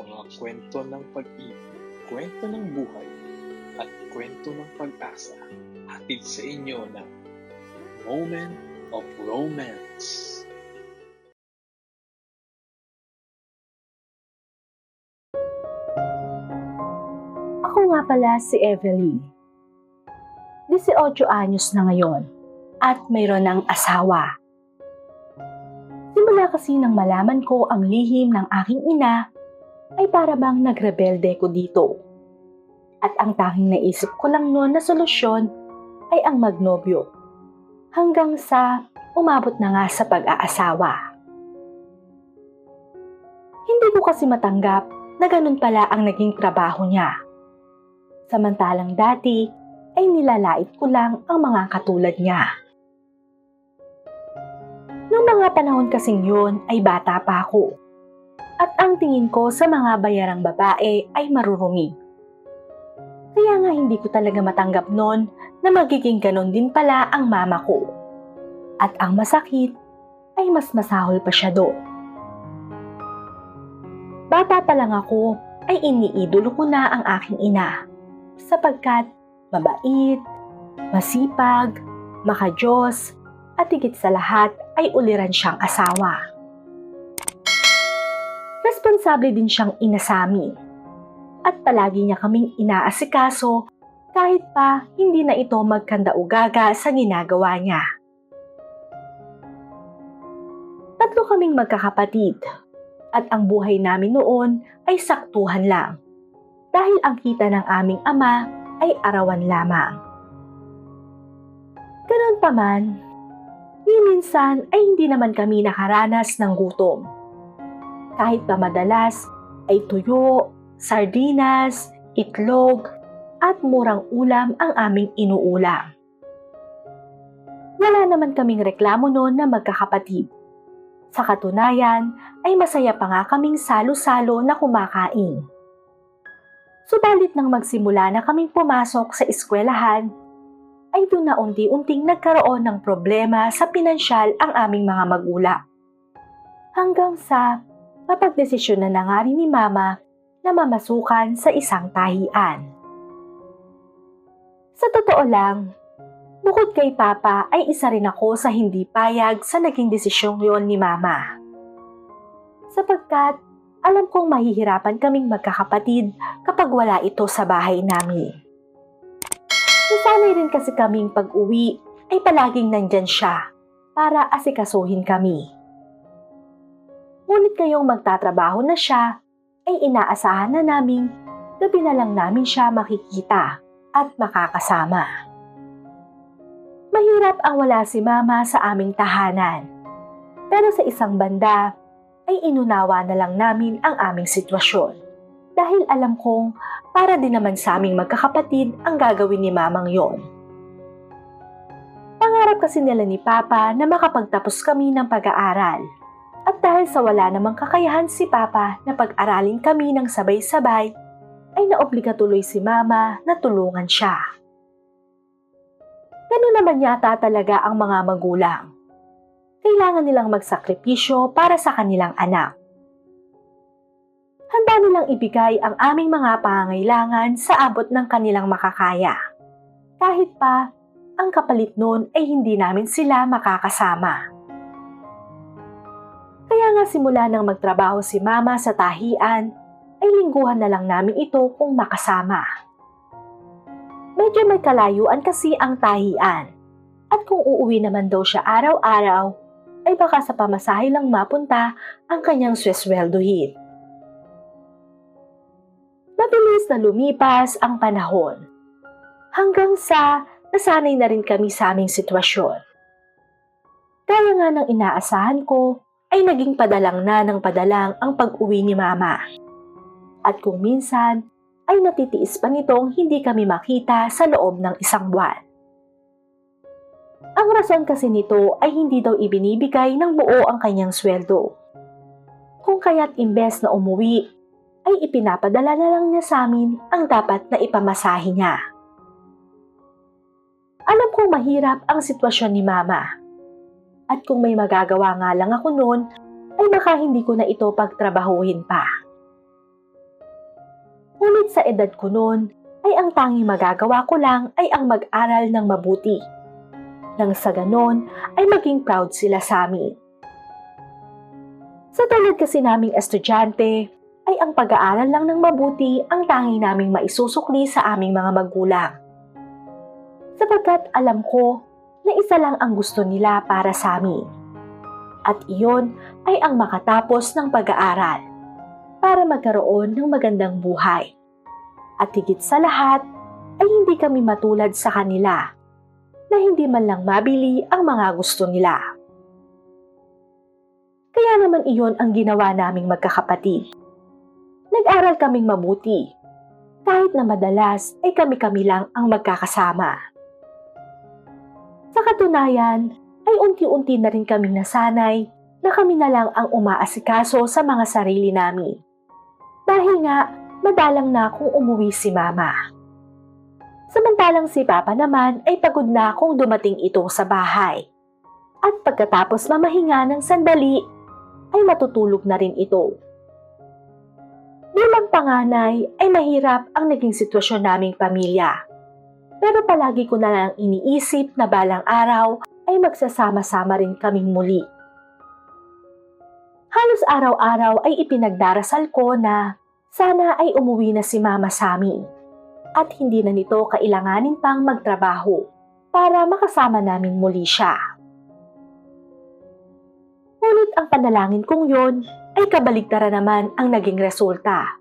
mga kwento ng pag-ibig, kwento ng buhay, at kwento ng pag-asa hatid sa inyo ng Moment of Romance. Ako nga pala si Evelyn. 18 anyos na ngayon at mayroon ng asawa. Simula kasi nang malaman ko ang lihim ng aking ina ay para bang nagrebelde ko dito. At ang tanging naisip ko lang noon na solusyon ay ang magnobyo. Hanggang sa umabot na nga sa pag-aasawa. Hindi ko kasi matanggap na ganun pala ang naging trabaho niya. Samantalang dati ay nilalait ko lang ang mga katulad niya. Noong mga panahon kasing yun ay bata pa ako. At ang tingin ko sa mga bayarang babae ay marurumi. Kaya nga hindi ko talaga matanggap noon na magiging ganon din pala ang mama ko. At ang masakit ay mas masahol pa siya doon. Bata pa lang ako ay iniidolo ko na ang aking ina sapagkat mabait, masipag, makajos, at higit sa lahat ay uliran siyang asawa. Responsable din siyang ina sa amin at palagi niya kaming inaasikaso kahit pa hindi na ito magkanda-ugaga sa ginagawa niya. Tatlo kaming magkakapatid at ang buhay namin noon ay saktuhan lang dahil ang kita ng aming ama ay arawan lamang. Ganon pa man, ni minsan ay hindi naman kami nakaranas ng gutom. Kahit pa madalas ay tuyo, sardinas, itlog, at murang ulam ang aming inuulam. Wala naman kaming reklamo noon na magkakapatid. Sa katunayan ay masaya pa nga kaming salo-salo na kumakain. Subalit nang magsimula na kaming pumasok sa eskwelahan, ay doon na unti-unting nagkaroon ng problema sa pinansyal ang aming mga magulang. Hanggang sa mapagdesisyon na na nga rin ni Mama na mamasukan sa isang tahian. Sa totoo lang, bukod kay Papa ay isa rin ako sa hindi payag sa naging desisyong yon ni Mama. Sapagkat alam kong mahihirapan kaming magkakapatid kapag wala ito sa bahay namin. Nasanay rin kasi kaming pag-uwi ay palaging nandyan siya para asikasuhin kami. Ngunit ngayong magtatrabaho na siya, ay inaasahan na naming gabi na lang namin siya makikita at makakasama. Mahirap ang wala si Mama sa aming tahanan. Pero sa isang banda, ay inunawa na lang namin ang aming sitwasyon. Dahil alam kong para din naman sa aming magkakapatid ang gagawin ni mamang yon. Pangarap kasi nila ni Papa na makapagtapos kami ng pag-aaral. At dahil sa wala namang kakayahan si Papa na pag-aralin kami ng sabay-sabay, ay naobliga tuloy si Mama na tulungan siya. Ganun naman yata talaga ang mga magulang kailangan nilang magsakripisyo para sa kanilang anak. Handa nilang ibigay ang aming mga pangangailangan sa abot ng kanilang makakaya. Kahit pa, ang kapalit noon ay hindi namin sila makakasama. Kaya nga simula nang magtrabaho si Mama sa tahian, ay lingguhan na lang namin ito kung makasama. Medyo may kalayuan kasi ang tahian. At kung uuwi naman daw siya araw-araw, ay baka sa pamasahe lang mapunta ang kanyang swesweldohin. Mabilis na lumipas ang panahon. Hanggang sa nasanay na rin kami sa aming sitwasyon. Kaya nga ng inaasahan ko ay naging padalang na ng padalang ang pag-uwi ni Mama. At kung minsan ay natitiis pa nitong hindi kami makita sa loob ng isang buwan. Ang rason kasi nito ay hindi daw ibinibigay ng buo ang kanyang sweldo. Kung kaya't imbes na umuwi, ay ipinapadala na lang niya sa amin ang dapat na ipamasahe niya. Alam kong mahirap ang sitwasyon ni Mama. At kung may magagawa nga lang ako noon, ay baka hindi ko na ito pagtrabahuhin pa. Ngunit sa edad ko noon, ay ang tanging magagawa ko lang ay ang mag-aral ng mabuti. Nang sa ganon ay maging proud sila sa amin. Sa tulad kasi naming estudyante, ay ang pag-aaral lang ng mabuti ang tanging naming maisusukli sa aming mga magulang. Sapagkat alam ko na isa lang ang gusto nila para sa amin. At iyon ay ang makatapos ng pag-aaral para magkaroon ng magandang buhay. At higit sa lahat ay hindi kami matulad sa kanila na hindi man lang mabili ang mga gusto nila. Kaya naman iyon ang ginawa naming magkakapatid. Nag-aral kaming mabuti, kahit na madalas ay kami-kami lang ang magkakasama. Sa katunayan, ay unti-unti na rin kaming nasanay na kami na lang ang umaasikaso sa mga sarili namin. Dahil nga, madalang na akong umuwi si mama. Samantalang si papa naman ay pagod na akong dumating ito sa bahay. At pagkatapos mamahinga ng sandali, ay matutulog na rin ito. Bilang panganay ay mahirap ang naging sitwasyon naming pamilya. Pero palagi ko na lang iniisip na balang araw ay magsasama-sama rin kaming muli. Halos araw-araw ay ipinagdarasal ko na sana ay umuwi na si mama sa amin at hindi na nito kailanganin pang magtrabaho para makasama namin muli siya. Ngunit ang panalangin kong yon ay kabaligtaran naman ang naging resulta.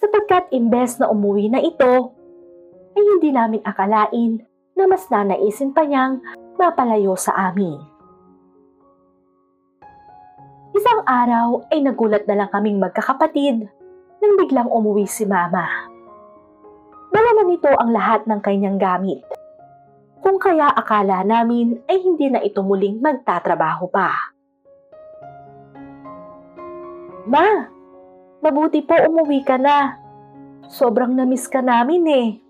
Sapagkat imbes na umuwi na ito, ay hindi namin akalain na mas nanaisin pa niyang mapalayo sa amin. Isang araw ay nagulat na lang kaming magkakapatid nang biglang umuwi si mama. Dala na nito ang lahat ng kanyang gamit. Kung kaya akala namin ay hindi na ito muling magtatrabaho pa. Ma, mabuti po umuwi ka na. Sobrang namiss ka namin eh.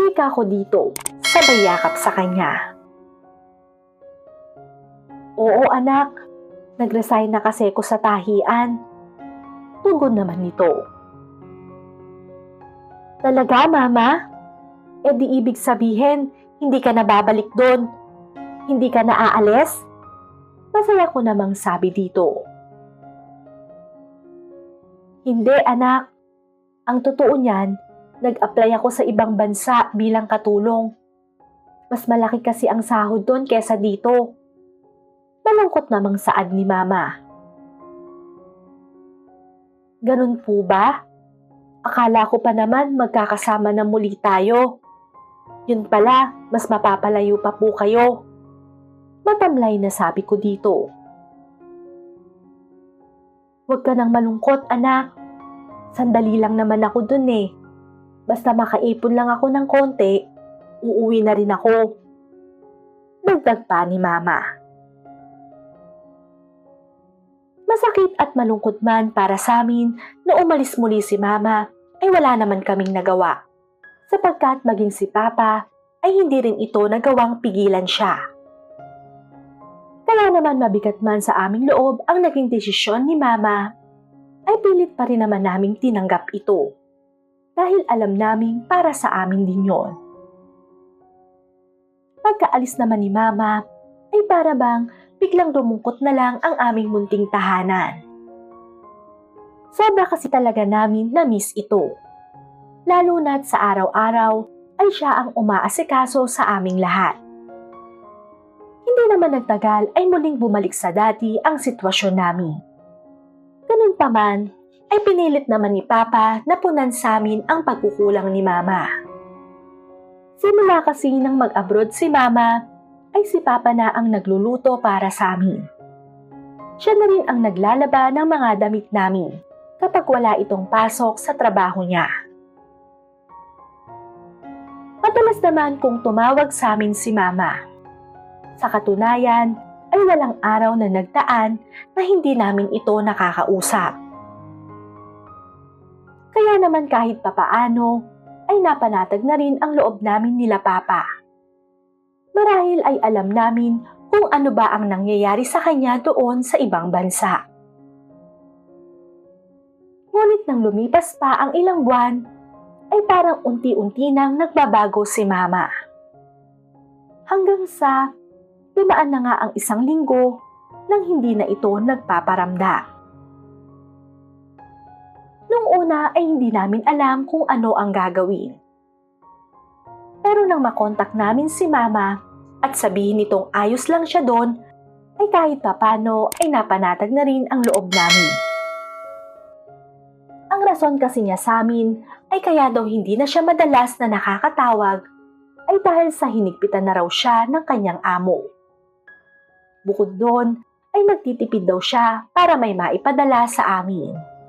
Wika ko dito, sabay yakap sa kanya. Oo anak, nag-resign na kasi ko sa tahian. Tugon naman nito. Talaga, Mama? E di ibig sabihin, hindi ka na babalik doon. Hindi ka na aalis? Masaya ko namang sabi dito. Hindi, anak. Ang totoo niyan, nag-apply ako sa ibang bansa bilang katulong. Mas malaki kasi ang sahod doon kesa dito. Malungkot namang saad ni Mama. Ganun po ba? Akala ko pa naman magkakasama na muli tayo. Yun pala, mas mapapalayo pa po kayo. Matamlay na sabi ko dito. Huwag ka nang malungkot, anak. Sandali lang naman ako dun eh. Basta makaipon lang ako ng konti, uuwi na rin ako. Dagdag pa ni Mama. Masakit at malungkot man para sa amin na umalis muli si Mama ay wala naman kaming nagawa. Sapagkat maging si Papa ay hindi rin ito nagawang pigilan siya. Kaya naman mabigat man sa aming loob ang naging desisyon ni Mama, ay pilit pa rin naman naming tinanggap ito. Dahil alam naming para sa amin din yon. Pagkaalis naman ni Mama, ay para bang biglang dumungkot na lang ang aming munting tahanan. Sobra kasi talaga namin na miss ito. Lalo na't sa araw-araw ay siya ang umaasikaso sa aming lahat. Hindi naman nagtagal ay muling bumalik sa dati ang sitwasyon namin. Ganun pa man, ay pinilit naman ni Papa na punan sa amin ang pagkukulang ni Mama. Simula kasi nang mag-abroad si Mama, ay si Papa na ang nagluluto para sa amin. Siya na rin ang naglalaba ng mga damit namin kapag wala itong pasok sa trabaho niya. Madalas naman kung tumawag sa amin si Mama. Sa katunayan, ay walang araw na nagdaan na hindi namin ito nakakausap. Kaya naman kahit papaano, ay napanatag na rin ang loob namin nila Papa. Marahil ay alam namin kung ano ba ang nangyayari sa kanya doon sa ibang bansa. Ngunit nang lumipas pa ang ilang buwan, ay parang unti-unti nang nagbabago si Mama. Hanggang sa dumaan na nga ang isang linggo nang hindi na ito nagpaparamda. Nung una ay hindi namin alam kung ano ang gagawin. Pero nang makontak namin si Mama at sabihin nitong ayos lang siya doon, ay kahit papano ay napanatag na rin ang loob namin. Ang rason kasi niya sa amin ay kaya daw hindi na siya madalas na nakakatawag ay dahil sa hinigpitan na raw siya ng kanyang amo. Bukod doon, ay nagtitipid daw siya para may maipadala sa amin.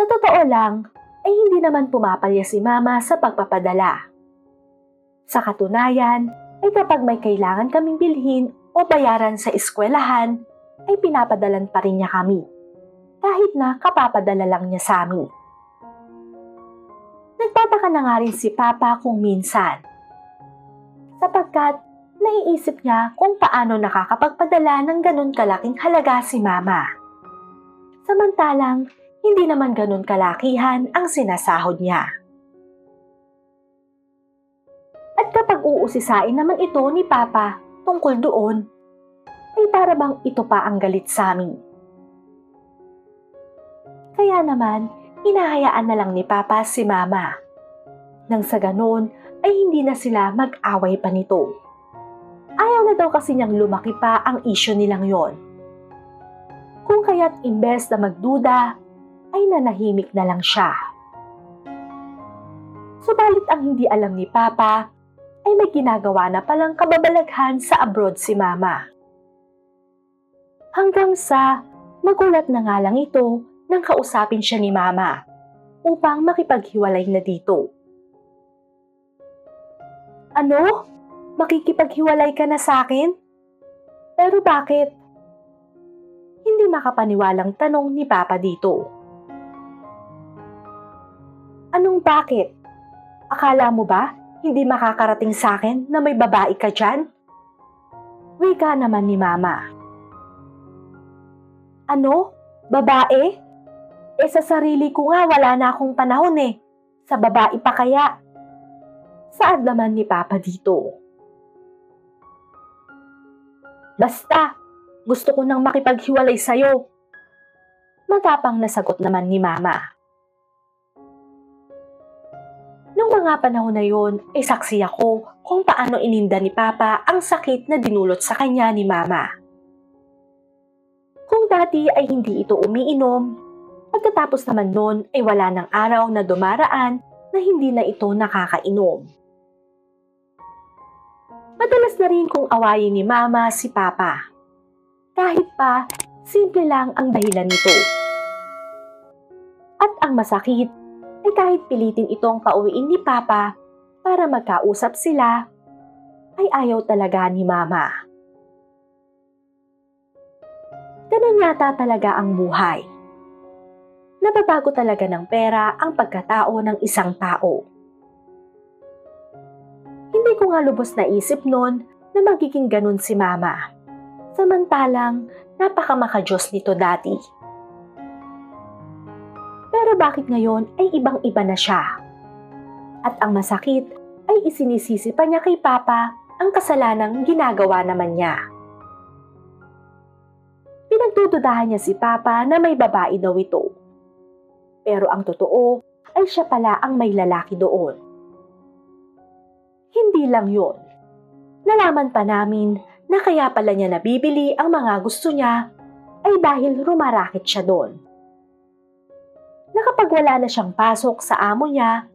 Sa totoo lang, ay hindi naman pumapalya si Mama sa pagpapadala. Sa katunayan, ay kapag may kailangan kaming bilhin o bayaran sa eskwelahan, ay pinapadalan pa rin niya kami. Kahit na kapapadala lang niya sa amin. Nagtataka na nga rin si Papa kung minsan. Sapagkat naiisip niya kung paano nakakapagpadala ng ganun kalaking halaga si Mama. Samantalang, hindi naman ganun kalakihan ang sinasahod niya. At kapag uusisain naman ito ni Papa tungkol doon, ay para bang ito pa ang galit sa amin. Kaya naman, inahayaan na lang ni Papa si Mama. Nang sa ganon, ay hindi na sila mag-away pa nito. Ayaw na daw kasi niyang lumaki pa ang isyo nilang yon. Kung kaya't imbes na magduda, ay nanahimik na lang siya. Subalit ang hindi alam ni Papa ay may ginagawa na palang kababalaghan sa abroad si Mama. Hanggang sa magulat na nga lang ito nang kausapin siya ni Mama upang makipaghiwalay na dito. Ano? Makikipaghiwalay ka na sa akin? Pero bakit? Hindi makapaniwalang tanong ni Papa dito. Anong bakit? Akala mo ba hindi makakarating sa akin na may babae ka dyan? Wika naman ni Mama. Ano? Babae? Eh sa sarili ko nga wala na akong panahon eh. Sa babae pa kaya? Saad naman ni Papa dito. Basta, gusto ko nang makipaghiwalay sa'yo. Matapang na sagot naman ni Mama. Nung mga panahon na yon, ay saksi ako kung paano ininda ni Papa ang sakit na dinulot sa kanya ni Mama. Kung dati ay hindi ito umiinom, pagkatapos naman noon ay wala ng araw na dumaraan na hindi na ito nakakainom. Madalas na rin kung awayin ni Mama si Papa. Kahit pa, simple lang ang dahilan nito. At ang masakit ay kahit pilitin itong pauwiin ni Papa para magkausap sila, ay ayaw talaga ni Mama. Ganun yata talaga ang buhay. Nababago talaga ng pera ang pagkatao ng isang tao. Hindi ko nga lubos na isip noon na magiging ganun si Mama. Samantalang, napakamakajos nito dati. Pero bakit ngayon ay ibang-iba na siya? At ang masakit ay isinisisi pa niya kay Papa ang kasalanang ginagawa naman niya. Pinagdududahan niya si Papa na may babae daw ito. Pero ang totoo ay siya pala ang may lalaki doon. Hindi lang yon. Nalaman pa namin na kaya pala niya nabibili ang mga gusto niya ay dahil rumarakit siya doon na kapag wala na siyang pasok sa amo niya,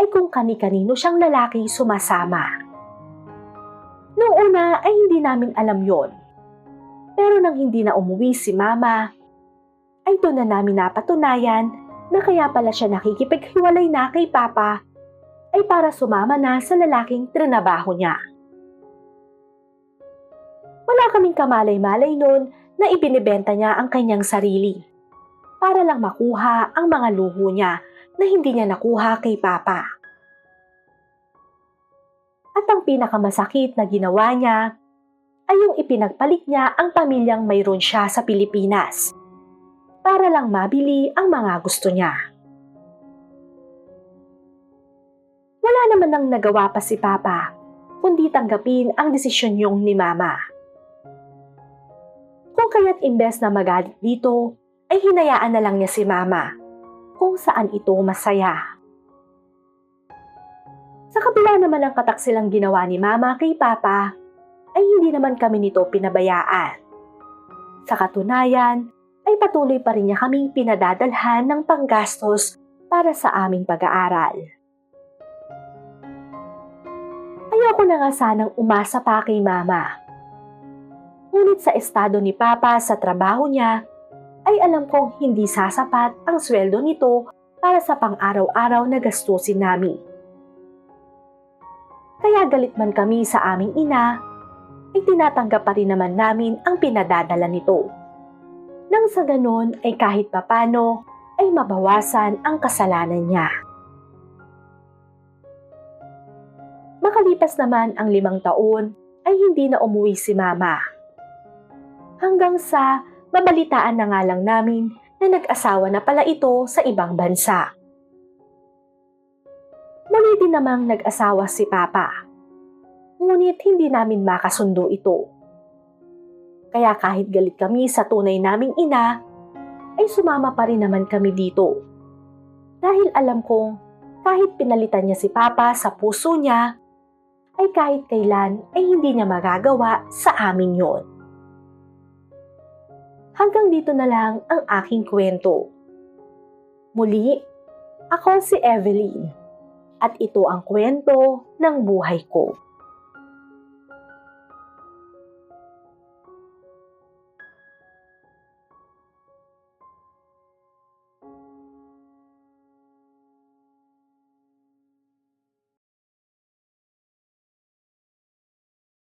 ay kung kani-kanino siyang lalaki sumasama. Noong una ay hindi namin alam yon. Pero nang hindi na umuwi si mama, ay doon na namin napatunayan na kaya pala siya nakikipaghiwalay na kay papa ay para sumama na sa lalaking trinabaho niya. Wala kaming kamalay-malay noon na ibinibenta niya ang kanyang sarili para lang makuha ang mga luho niya na hindi niya nakuha kay Papa. At ang pinakamasakit na ginawa niya ay yung ipinagpalit niya ang pamilyang mayroon siya sa Pilipinas. para lang mabili ang mga gusto niya. Wala naman nang nagawa pa si Papa, kundi tanggapin ang desisyon niyong ni Mama. Kung kaya't imbes na magalit dito, ay hinayaan na lang niya si Mama kung saan ito masaya. Sa kabila naman ng kataksilang ginawa ni Mama kay Papa, ay hindi naman kami nito pinabayaan. Sa katunayan, ay patuloy pa rin niya kaming pinadadalhan ng panggastos para sa aming pag-aaral. Ayoko na nga sanang umasa pa kay Mama. Ngunit sa estado ni Papa sa trabaho niya, ay alam kong hindi sasapat ang sweldo nito para sa pang-araw-araw na gastusin namin. Kaya galit man kami sa aming ina, ay tinatanggap pa rin naman namin ang pinadadala nito. Nang sa ganon ay kahit papano ay mabawasan ang kasalanan niya. Makalipas naman ang limang taon ay hindi na umuwi si mama. Hanggang sa mabalitaan na nga lang namin na nag-asawa na pala ito sa ibang bansa. Muli din namang nag-asawa si Papa. Ngunit hindi namin makasundo ito. Kaya kahit galit kami sa tunay naming ina, ay sumama pa rin naman kami dito. Dahil alam kong kahit pinalitan niya si Papa sa puso niya, ay kahit kailan ay hindi niya magagawa sa amin yon. Hanggang dito na lang ang aking kwento. Muli, ako si Evelyn at ito ang kwento ng buhay ko.